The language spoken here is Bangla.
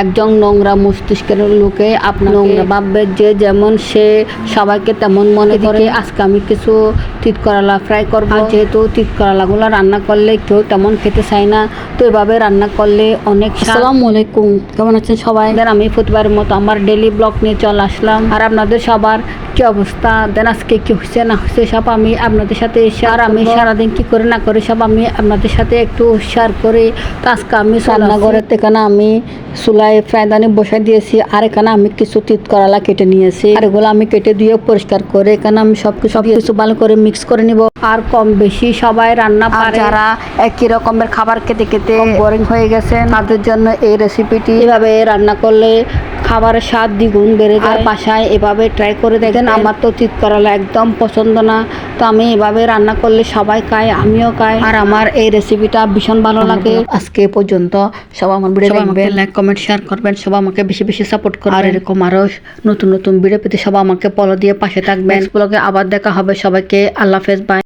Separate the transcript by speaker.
Speaker 1: একজন নোংরা মস্তিষ্কের লোকে আপনার নোংরা ভাববে যে যেমন সে সবাইকে তেমন মনে করে। আজকে আমি কিছু তিত করলা ফ্রাই করব যেহেতু তিত করলাগুলো রান্না করলে কেউ তেমন খেতে চায় না তো এভাবে রান্না করলে অনেক আসসালামু আলাইকুম কেমন আছেন সবাই? দেন আমি প্রতিবারের মতো আমার ডেলি ব্লগ নিয়ে চলে আসলাম। আর আপনাদের সবার কি অবস্থা? দেন আজকে কি হয়েছে না হয়েছে সব আমি আপনাদের সাথে শেয়ার আমি সারাদিন কি করে না করে সব আমি আপনাদের সাথে একটু শেয়ার করে। তো আজকে আমি রান্নাঘরের না আমি চুলায় ফ্রাইদানে বসাই দিয়েছি আর এখানে আমি কিছু তিত করালা কেটে নিয়েছি। আর এগুলো আমি কেটে দিয়ে পরিষ্কার করে এখানে আমি সবকিছু সব কিছু ভালো করে মিক্স করে নিব। আর কম বেশি সবাই রান্না পারে। যারা একই রকমের খাবার খেতে খেতে বোরিং হয়ে গেছে। তাদের জন্য এই রেসিপিটি এভাবে রান্না করলে খাবারের স্বাদ দ্বিগুণ বেড়ে যায়। বাসায় এভাবে ট্রাই করে দেখেন আমার তো চিত করালা একদম পছন্দ না। তো আমি এভাবে রান্না করলে সবাই খায় আমিও খাই। আর আমার এই রেসিপিটা ভীষণ ভালো লাগে। আজকে পর্যন্ত। সবাই আমার ভিডিও দেখবেন। লাইক কমেন্ট শেয়ার করবেন। সবাই আমাকে বেশি বেশি সাপোর্ট করবেন। আর এরকম আরও নতুন নতুন ভিডিও পেতে সবাই আমাকে ফলো দিয়ে পাশে থাকবেন। ব্লগে আবার দেখা হবে। সবাইকে আল্লাহ হাফেজ বাই